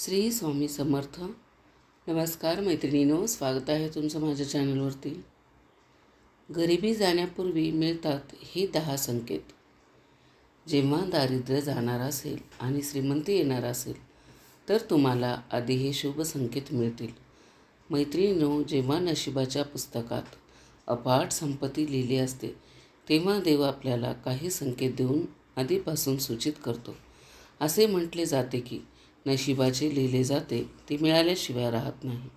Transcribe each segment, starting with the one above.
श्री स्वामी समर्थ. नमस्कार मैत्रिणीनो स्वागत आहे तुमचं माझ्या चॅनलवरती. गरिबी जाण्यापूर्वी मिळतात हे दहा संकेत. जेव्हा दारिद्र्य जाणार असेल आणि श्रीमंती येणार असेल तर तुम्हाला आधी हे शुभ संकेत मिळतील. मैत्रिणीनो जेव्हा नशिबाच्या पुस्तकात अपाट संपत्ती लिहिली असते तेव्हा देव आपल्याला काही संकेत देऊन आधीपासून सूचित करतो. असे म्हटले जाते की नशिबाचे लिहिले जाते ते मिळाल्याशिवाय राहत नाही.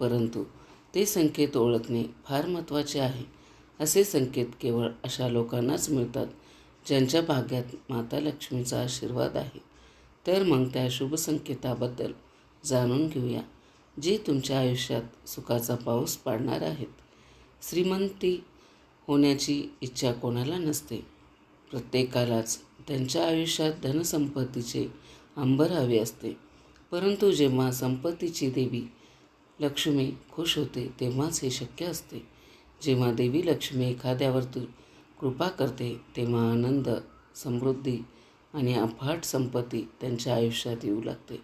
परंतु ते संकेत ओळखणे फार महत्त्वाचे आहे. असे संकेत केवळ अशा लोकांनाच मिळतात ज्यांच्या भाग्यात माता लक्ष्मीचा आशीर्वाद आहे. तर मग त्या शुभ संकेताबद्दल जाणून घेऊया जे तुमच्या आयुष्यात सुखाचा पाऊस पाडणार आहेत. श्रीमंती होण्याची इच्छा कोणाला नसते. प्रत्येकालाच त्यांच्या आयुष्यात धनसंपत्तीचे अंबर हवे असते. परंतु जेव्हा संपत्तीची देवी लक्ष्मी खुश होते तेव्हाच हे शक्य असते. जेव्हा देवी लक्ष्मी एखाद्यावर तू कृपा करते तेव्हा आनंद समृद्धी आणि अफाट संपत्ती त्यांच्या आयुष्यात येऊ लागते.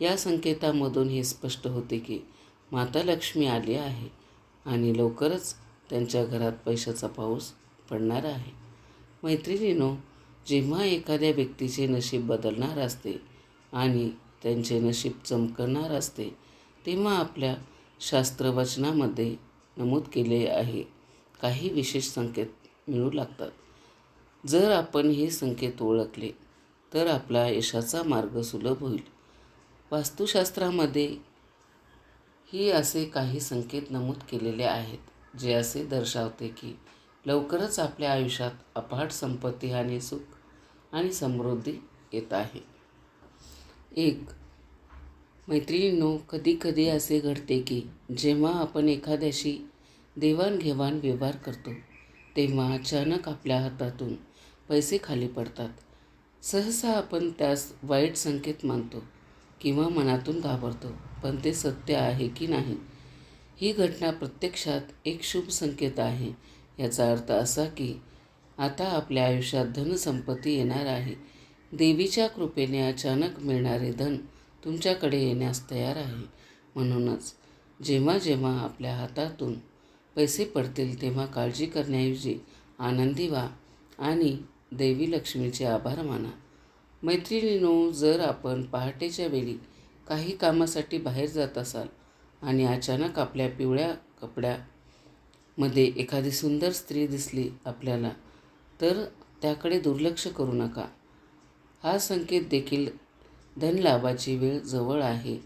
या संकेतामधून हे स्पष्ट होते की माता लक्ष्मी आली आहे आणि लवकरच त्यांच्या घरात पैशाचा पाऊस पडणार आहे. मैत्रिणीनो जेव्हा एखाद्या व्यक्तीचे नशीब बदलणार असते आणि त्यांचे नशीब चमकणार असते तेव्हा आपल्या शास्त्रवचनामध्ये नमूद केले आहे. काही विशेष संकेत मिळू लागतात. जर आपण हे संकेत ओळखले तर आपला यशाचा मार्ग सुलभ होईल. वास्तुशास्त्रामध्ये ही असे काही संकेत नमूद केलेले आहेत जे असे दर्शवते की लवकरच आपल्या आयुष्यात अफाट संपत्ती आणि सुख आणि समृद्धी येत आहे. एक मैत्रिणींनो कधीकधी असे घडते की जेव्हा आपण एखाद्याशी देवाणघेवाण व्यवहार करतो तेव्हा अचानक आपल्या हातातून पैसे खाली पडतात. सहसा आपण त्यास वाईट संकेत मानतो किंवा मनातून घाबरतो पण ते सत्य आहे की नाही? ही घटना प्रत्यक्षात एक शुभ संकेत आहे. याचा अर्थ असा की आता आपल्या आयुष्यात धनसंपत्ती येणार आहे. देवीच्या कृपेने अचानक मिळणारे धन तुमच्याकडे येण्यास तयार आहे. म्हणूनच जेव्हा जेव्हा आपल्या हातातून पैसे पडतील तेव्हा काळजी करण्याऐवजी आनंदी व्हा आणि देवी लक्ष्मीचे आभार माना. मैत्रिणीनो जर आपण पहाटेच्या वेळी काही कामासाठी बाहेर जात असाल आणि अचानक आपल्या पिवळ्या कपड्यामध्ये एखादी सुंदर स्त्री दिसली आपल्याला तर त्याकडे दुर्लक्ष करू नका. हा संकेत देखील धनलाभाची वेळ जवळ आहे.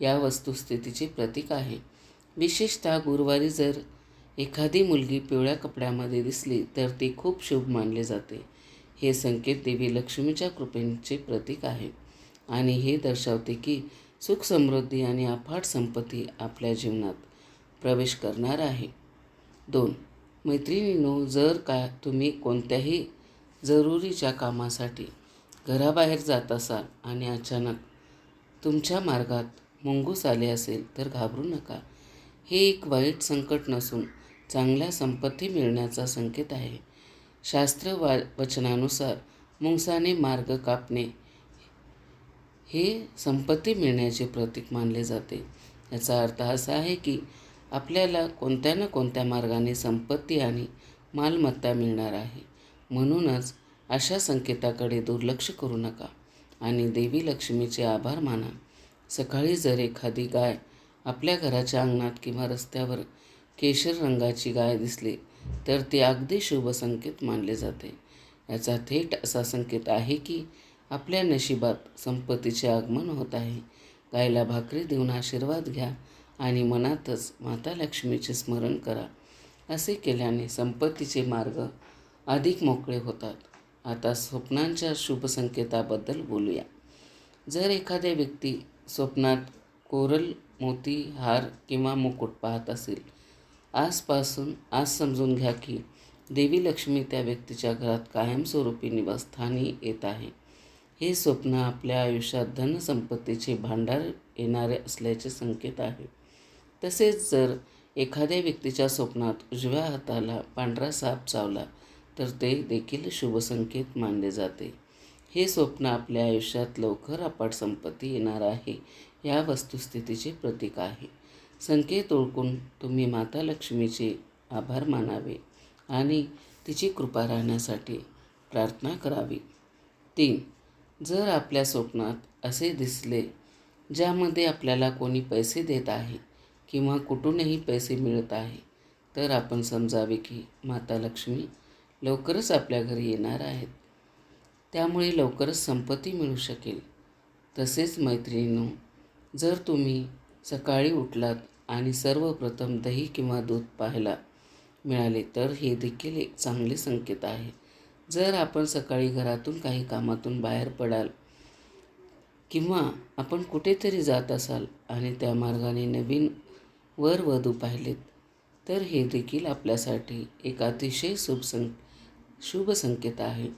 या वस्तुस्थितीचे प्रतीक आहे. विशेषतः गुरुवारी जर एखादी मुलगी पिवळ्या कपड्यामध्ये दिसली तर ती खूप शुभ मानले जाते. हे संकेत देवी लक्ष्मीच्या कृपेचे प्रतीक आहे. आणि हे दर्शवते की सुख समृद्धी आणि अफाट संपत्ती आपल्या जीवनात प्रवेश करणार आहे. दोन मैत्रिणीनो जर का तुम्ही कोणत्याही जरुरीच्या कामासाठी घराबाहेर जात असाल आणि अचानक तुमच्या मार्गात मुंगूस आले असेल तर घाबरू नका. हे एक वाईट संकट नसून चांगल्या संपत्ती मिळण्याचा संकेत आहे. शास्त्र वा वचनानुसार मुंगसाने मार्ग कापणे हे संपत्ती मिळण्याचे प्रतीक मानले जाते. याचा अर्थ असा आहे की आपल्याला कोणत्या ना कोणत्या मार्गाने संपत्ती आणि मालमत्ता मिळणार आहे. म्हणूनच अशा संकेताकडे दुर्लक्ष करू नका आणि देवी लक्ष्मीचे आभार माना. सकाळी जर एखादी गाय आपल्या घराच्या अंगणात किंवा रस्त्यावर केशर रंगाची गाय दिसली तर ते अगदी शुभ संकेत मानले जाते. याचा थेट असा संकेत आहे की आपल्या नशिबात संपत्तीचे आगमन होत आहे. गायला भाकरी देऊन आशीर्वाद घ्या. आणि मनातच माता लक्ष्मीचे स्मरण करा. असे केल्याने संपत्तीचे मार्ग अधिक मोकळे होतात. आता स्वप्नांच्या शुभ संकेताबद्दल बोलूया. जर एखाद्या व्यक्ती स्वप्नात कोरल मोती हार किंवा मुकुट पाहत असेल आजपासून आज समजून घ्या की देवी लक्ष्मी त्या व्यक्तीच्या घरात कायमस्वरूपी निवासस्थानी येत आहे. हे स्वप्न आपल्या आयुष्यात धनसंपत्तीचे भांडार येणारे असल्याचे संकेत आहे. तसेच जर एखाद्या व्यक्तीच्या स्वप्नात उजव्या हाताला पांढरा साप चावला तर ते देखील शुभसंकेत मानले जाते. हे स्वप्न आपल्या आयुष्यात लवकर अपाट संपत्ती येणार आहे या वस्तुस्थितीचे प्रतीक आहे. संकेत ओळखून तुम्ही माता लक्ष्मीचे आभार मानावे आणि तिची कृपा राहण्यासाठी प्रार्थना करावी. तीन जर आपल्या स्वप्नात असे दिसले ज्यामध्ये आपल्याला कोणी पैसे देत आहे किंवा कुठूनही पैसे मिळत आहे तर आपण समजावे की माता लक्ष्मी लवकरच आपल्या घरी येणार आहेत. त्यामुळे लवकरच संपत्ती मिळू शकेल. तसेच मैत्रिणींनो जर तुम्ही सकाळी उठलात आणि सर्वप्रथम दही किंवा दूध पाहायला मिळाले तर हे देखील एक चांगले संकेत आहे. जर आपण सकाळी घरातून काही कामातून बाहेर पडाल किंवा आपण कुठेतरी जात असाल आणि त्या मार्गाने नवीन वर वधू पाहिलेत. तर हे देखील आपल्यासाठी एक अतिशय शुभ सं शुभ संकेत आहे.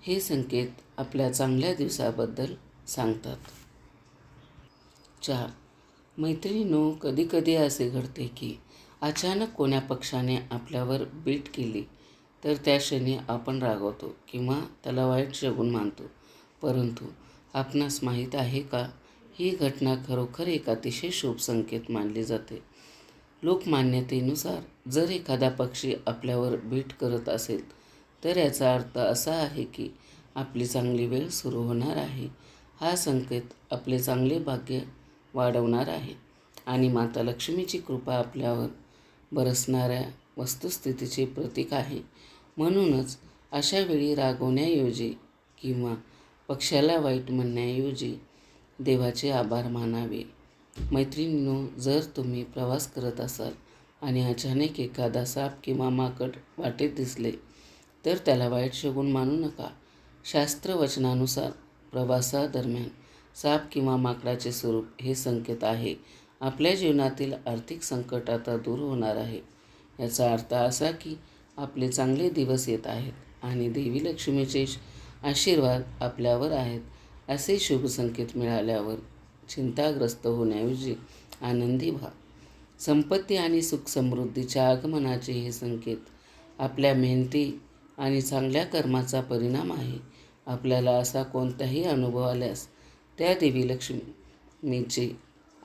हे संकेत आपल्या चांगल्या दिवसाबद्दल सांगतात. चार. मैत्रिणीनो कधीकधी असे घडते की अचानक कोण्या पक्षाने आपल्यावर बीट केली तर त्या क्षणी आपण रागवतो किंवा त्याला वाईट शगून मानतो. परंतु आपणास माहीत आहे का? ही घटना खरोखर एक अतिशय शुभ संकेत मानली जाते. लोकमान्यतेनुसार जर एखादा पक्षी आपल्यावर बीट करत असेल तर याचा अर्थ असा आहे की आपली चांगली वेळ सुरू होणार आहे. हा संकेत आपले चांगले भाग्य वाढवणार आहे आणि माता लक्ष्मीची कृपा आपल्यावर बरसणाऱ्या वस्तुस्थितीचे प्रतीक आहे. म्हणूनच अशा वेळी रागवण्याऐवजी किंवा पक्षाला वाईट म्हणण्याऐवजी देवाचे आभार मानावे. मैत्रिणींनो जर तुम्ही प्रवास करत असाल आणि अचानक एखादा साप किंवा माकड वाटेत दिसले तर त्याला वाईट शगून मानू नका. शास्त्रवचनानुसार प्रवासादरम्यान साप किंवा माकडाचे स्वरूप हे संकेत आहे. आपल्या जीवनातील आर्थिक संकट आता दूर होणार आहे. याचा अर्थ असा की आपले चांगले दिवस येत आहेत आणि देवी लक्ष्मीचे आशीर्वाद आपल्यावर आहेत. असे शुभसंकेत मिळाल्यावर चिंताग्रस्त होण्याऐवजी आनंदी व्हा. संपत्ती आणि सुख समृद्धीच्या आगमनाचे हे संकेत आपल्या मेहनती आणि चांगल्या कर्माचा परिणाम आहे. आपल्याला असा कोणताही अनुभव आल्यास त्या देवी लक्ष्मीची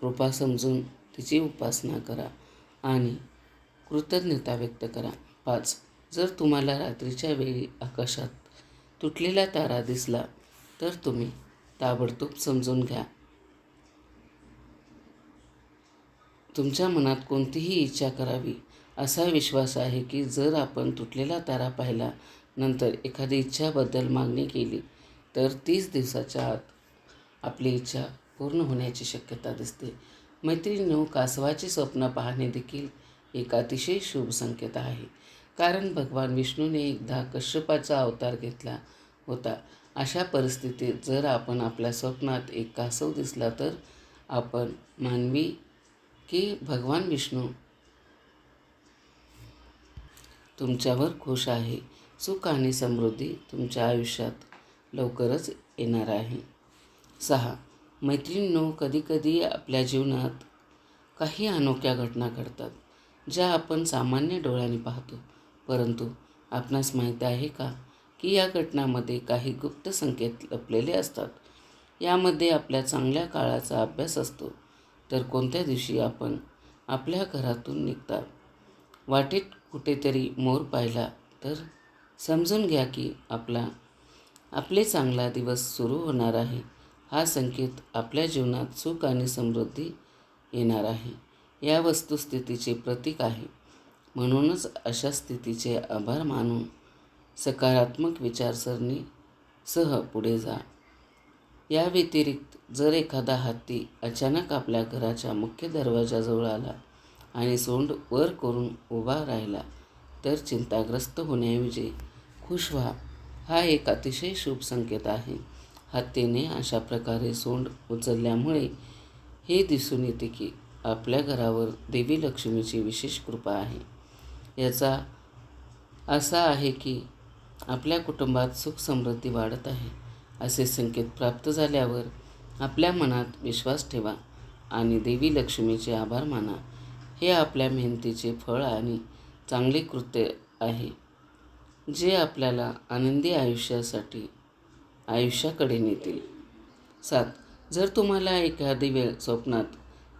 कृपा समजून तिची उपासना करा आणि कृतज्ञता व्यक्त करा. पाच जर तुम्हाला रात्रीच्या वेळी आकाशात तुटलेला तारा दिसला तर तुम्ही ताबडतोब समजून घ्या. तुमच्या मनात कोणतीही इच्छा करावी असा विश्वास आहे की जर आपण तुटलेला तारा पाहिला नंतर एखादी इच्छाबद्दल मागणी केली तर तीस दिवसाच्या आत आपली इच्छा पूर्ण होण्याची शक्यता दिसते. मैत्रिणीनो कासवाचे स्वप्न पाहणे देखील एक अतिशय शुभ संकेत आहे. कारण भगवान विष्णूने एकदा कश्यपाचा अवतार घेतला होता. अशा परिस्थितीत जर आपण आपल्या स्वप्नात एक कासव दिसला तर आपण मानवी की भगवान विष्णू? तुमच्यावर खुश आहे सुख आणि समृद्धी तुमच्या आयुष्यात लवकरच येणार आहे. सहा मैत्रिणींनो कधीकधी आपल्या जीवनात काही अनोख्या घटना घडतात ज्या आपण सामान्य डोळ्यांनी पाहतो. परंतु आपणास माहीत आहे का? की या घटनामध्ये काही गुप्त संकेत लपलेले असतात. यामध्ये आपल्या चांगल्या काळाचा अभ्यास असतो. तर कोणत्या दिवशी आपण आपल्या घरातून निघतात वाटेत कुठेतरी मोर पाहिला तर समजून घ्या की आपला आपले चांगला दिवस सुरू होणार आहे. हा संकेत आपल्या जीवनात सुख आणि समृद्धी येणार आहे. या वस्तुस्थितीचे प्रतीक आहे. म्हणूनच अशा स्थितीचे आभार मानून सकारात्मक विचारसरणीसह पुढे जा. या व्यतिरिक्त जर एखादा हत्ती अचानक आपल्या घराच्या मुख्य दरवाजाजवळ आला आणि सोंड वर करून उभा राहिला तर चिंताग्रस्त होण्याऐवजी खुश व्हा. हा एक अतिशय शुभ संकेत आहे. हत्तीने अशा प्रकारे सोंड उचलल्यामुळे हे दिसून येते की आपल्या घरावर देवी लक्ष्मीची विशेष कृपा आहे. याचा असा आहे की आपल्या कुटुंबात सुख समृद्धी वाढत आहे असे संकेत प्राप्त झाल्यावर आपल्या मनात विश्वास ठेवा आणि देवी लक्ष्मीचे आभार माना. हे आपल्या मेहनतीचे फळ आणि चांगले कृत्य आहे जे आपल्याला आनंदी आयुष्यासाठी आयुष्याकडे नेतील. सात जर तुम्हाला एखादी वेळ स्वप्नात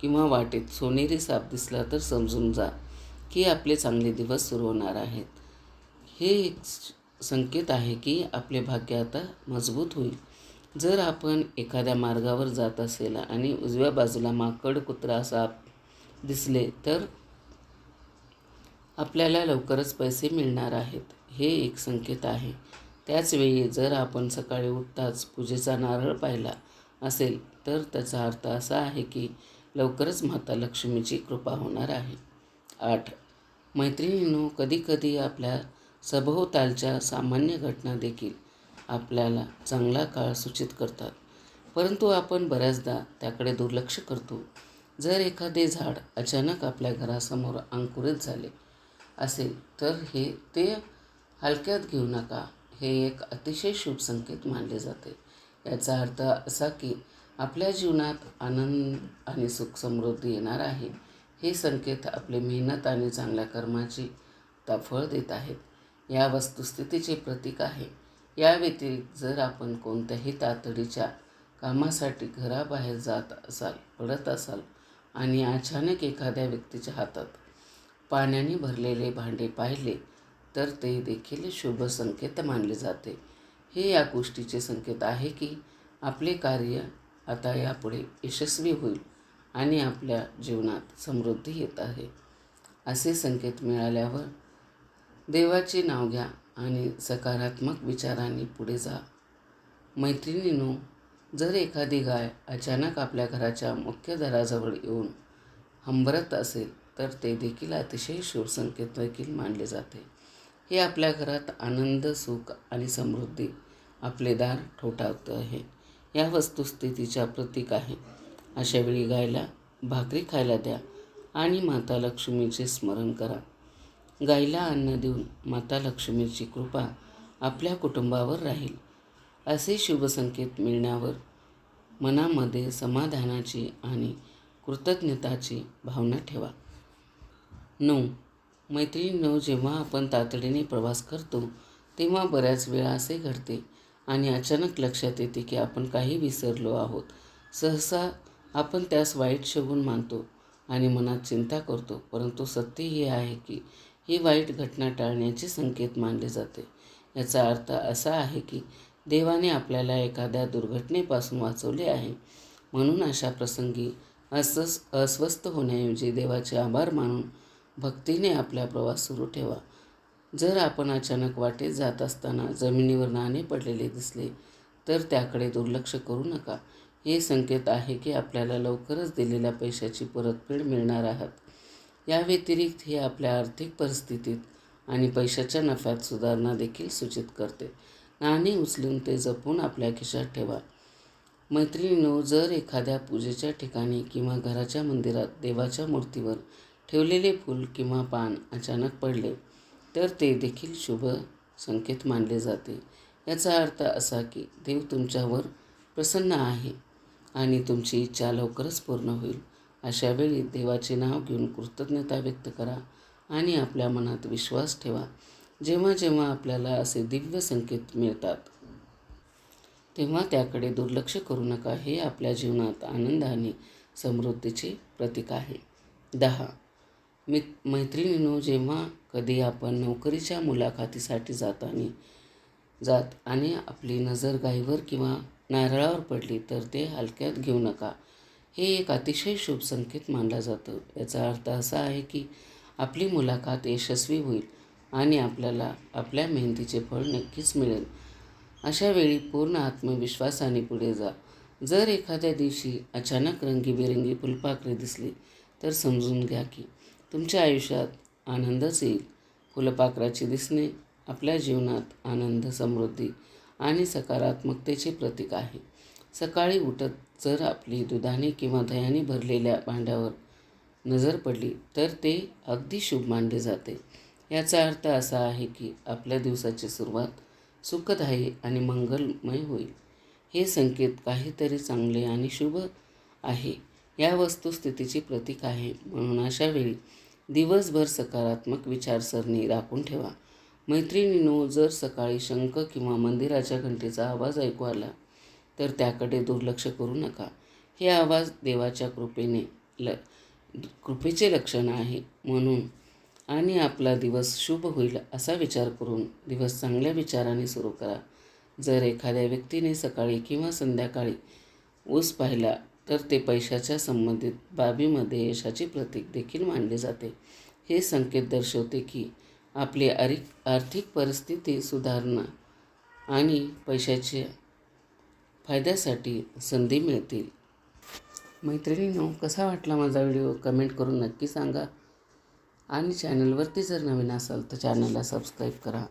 किंवा वाटेत सोनेरी साप दिसला तर समजून जा की आपले चांगले दिवस सुरू होणार आहेत. हे एक संकेत आहे की आपले भाग्य आता मजबूत होईल. जर आपण एखाद्या मार्गावर जात असेल आणि उजव्या बाजूला माकड कुत्रा असा दिसले तर आपल्याला लवकरच पैसे मिळणार आहेत हे एक संकेत आहे. त्याचवेळी जर आपण सकाळी उठताच पूजेचा नारळ पाहिला असेल तर त्याचा अर्थ असा आहे की लवकरच माता लक्ष्मीची कृपा होणार आहे. आठ. मैत्रिणींनो कधीकधी आपल्या सभोवतालच्या सामान्य घटना देखील आपल्याला चांगला काळ सूचित करतात. परंतु आपण बऱ्याचदा त्याकडे दुर्लक्ष करतो. जर एखादे झाड अचानक आपल्या घरासमोर अंकुरित झाले असेल तर हे ते हलक्यात घेऊ नका. हे एक अतिशय शुभ संकेत मानले जाते. याचा अर्थ असा की आपल्या जीवनात आनंद आणि सुख समृद्धी येणार आहे. हे संकेत आपले मेहनत आणि चांगल्या कर्माची ता फळ देत आहेत. या वस्तुस्थितीचे प्रतीक आहे. या व्यतिरिक्त जर आपण कोणत्याही तातडीच्या कामासाठी घराबाहेर जात असाल पडत असाल आणि अचानक एखाद्या व्यक्तीच्या हातात पाण्याने भरलेले भांडे पाहिले तर ते देखील शुभ संकेत मानले जाते. हे या गोष्टीचे संकेत आहे की आपले कार्य आता यापुढे यशस्वी होईल आणि आपल्या जीवनात समृद्धी येत आहे. असे संकेत मिळाल्यावर देवाचे नाव घ्या आणि सकारात्मक विचारांनी पुढे जा. मैत्रिणींनो जर एखादी गाय अचानक आपल्या घराच्या मुख्य दराजवळ येऊन हंबरत असेल तर ते देखील अतिशय शुभसंकेत देखील मानले जाते. हे आपल्या घरात आनंद सुख आणि समृद्धी आपले दार ठोठावतं आहे. या वस्तुस्थितीच्या प्रतीक आहे. अशावेळी गायला भाकरी खायला द्या आणि माता लक्ष्मीचे स्मरण करा. गाईला अन्न देऊन माता लक्ष्मीची कृपा आपल्या कुटुंबावर राहील. असे शुभसंकेत मिळण्यावर मनामध्ये समाधानाची आणि कृतज्ञताची भावना ठेवा. नऊ. मैत्रिणींनो जेव्हा आपण तातडीने प्रवास करतो तेव्हा बऱ्याच वेळा असे घडते आणि अचानक लक्षात येते की आपण काही विसरलो आहोत. सहसा आपण त्यास वाईट शगून मानतो आणि मनात चिंता करतो परंतु सत्य हे आहे की ही वाईट घटना टाळण्याचे संकेत मानले जाते. याचा अर्थ असा आहे की देवाने आपल्याला एखाद्या दुर्घटनेपासून वाचवले आहे. म्हणून अशा प्रसंगी अस्वस् अस्वस्थ होण्याऐवजी देवाचे आभार मानून भक्तीने आपला प्रवास सुरू ठेवा. जर आपण अचानक वाटेत जात असताना जमिनीवर नाणे पडलेले दिसले तर त्याकडे दुर्लक्ष करू नका. हे संकेत आहे की आपल्याला लवकरच दिलेल्या पैशाची परतफेड मिळणार आहात. या व्यतिरिक्त हे आपल्या आर्थिक परिस्थितीत आणि पैशाच्या नफ्यात सुधारणा देखील सूचित करते. नाणी उचलून ते जपून आपल्या खिशात ठेवा. मैत्रिणीनो जर एखाद्या पूजेच्या ठिकाणी किंवा घराच्या मंदिरात देवाच्या मूर्तीवर ठेवलेले फूल किंवा पान अचानक पडले तर ते देखील शुभ संकेत मानले जाते. याचा अर्थ असा की देव तुमच्यावर प्रसन्न आहे आणि तुमची इच्छा लवकरच पूर्ण होईल. अशावेळी देवाचे नाव घेऊन कृतज्ञता व्यक्त करा आणि आपल्या मनात विश्वास ठेवा. जेव्हा जेव्हा आपल्याला असे दिव्य संकेत मिळतात तेव्हा त्याकडे दुर्लक्ष करू नका. हे आपल्या जीवनात आनंद आणि समृद्धीचे प्रतीक आहे. दहा. मित मैत्रिणींनो जेव्हा कधी आपण नोकरीच्या मुलाखतीसाठी जाताना जात आणि आपली नजर गाईवर किंवा नारळावर पडली तर ते हलक्यात घेऊ नका. हे एक अतिशय शुभ संकेत मानला जातो. याचा अर्थ असा आहे की आपली मुलाखत यशस्वी होईल आणि आपल्याला आपल्या मेहनतीचे फळ नक्कीच मिळेल. अशा वेळी पूर्ण आत्मविश्वासाने पुढे जा. जर एखाद्या दिवशी अचानक रंगीबेरंगी फुलपाखरे दिसली तर समजून घ्या की तुमच्या आयुष्यात आनंदच येईल. फुलपाखराचे दिसणे आपल्या जीवनात आनंद समृद्धी आणि सकारात्मकतेचे प्रतीक आहे. सकाळी उठत जर आपली दुधाने किंवा दह्याने भरलेल्या भांड्यावर नजर पडली तर ते अगदी शुभ मानले जाते. याचा अर्थ असा आहे की आपल्या दिवसाची सुरुवात सुखदायी आणि मंगलमय होईल. हे संकेत काहीतरी चांगले आणि शुभ आहे. या वस्तुस्थितीचे प्रतीक आहे. म्हणून अशा वेळी दिवसभर सकारात्मक विचारसरणी राखून ठेवा. मैत्रिणीनो जर सकाळी शंख किंवा मंदिराच्या घंटेचा आवाज ऐकू आला तर त्याकडे दुर्लक्ष करू नका. हे आवाज देवाच्या कृपेने ल कृपेचे लक्षण आहे म्हणून. आणि आपला दिवस शुभ होईल असा विचार करून दिवस चांगल्या विचाराने सुरू करा. जर एखाद्या व्यक्तीने सकाळी किंवा संध्याकाळी ऊस पाहिला तर ते पैशाच्या संबंधित बाबीमध्ये यशाचे प्रतीक देखील मानले जाते. हे संकेत दर्शवते की आपली आरि आर्थिक परिस्थिती सुधारणा आणि पैशाच्या फायद्यासाठी संधी मिळतील. मैत्रिणींनो कसा वाटला माझा व्हिडिओ? कमेंट करून नक्की सांगा. आणि चॅनलवरती जर नवीन असाल तर चॅनलला सबस्क्राईब करा.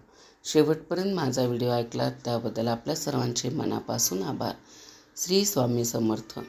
शेवटपर्यंत माझा व्हिडिओ ऐकला त्याबद्दल आपल्या सर्वांचे मनापासून आभार. श्री स्वामी समर्थ.